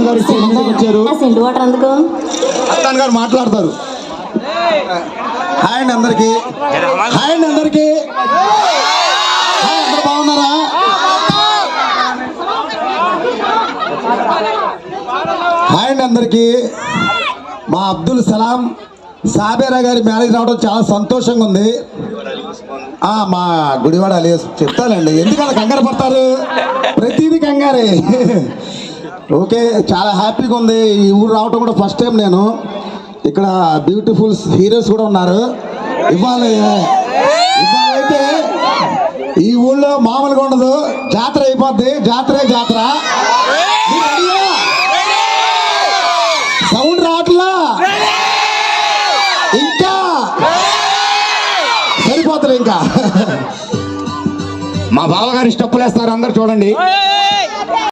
గారు స్టేజ్ మీదకి వచ్చారు. అత్తాన్ గారు మాట్లాడతారు. హాయ్ అండి అందరికి. హాయ్ అండి అందరికి. అందరు బాగున్నారా? హాయ్ అండి అందరికి. మా అబ్దుల్ సలాం సాబేరా గారి మ్యారేజ్ రావడం చాలా సంతోషంగా ఉంది. ఆ, మా గుడివాడ అలియస్ చెప్తానండి. ఎందుకలా కంగారు పడతారు? ప్రతిదీ కంగారే. ఓకే చాలా హ్యాపీగా ఉంది. ఈ ఊరు రావటం కూడా ఫస్ట్ టైం నేను. ఇక్కడ బ్యూటిఫుల్ హీరోస్ కూడా ఉన్నారు. ఇవాళ ఇవాళ అయితే ఈ ఊళ్ళో మామూలుగా ఉండదు. జాతర అయిపోద్ది. జాతరే జాతర? సౌండ్ రావట్లా? ఇంకా? సరిపోతుంది ఇంకా. మా బావగారు స్టెప్పులు వేస్తారు అందరు చూడండి.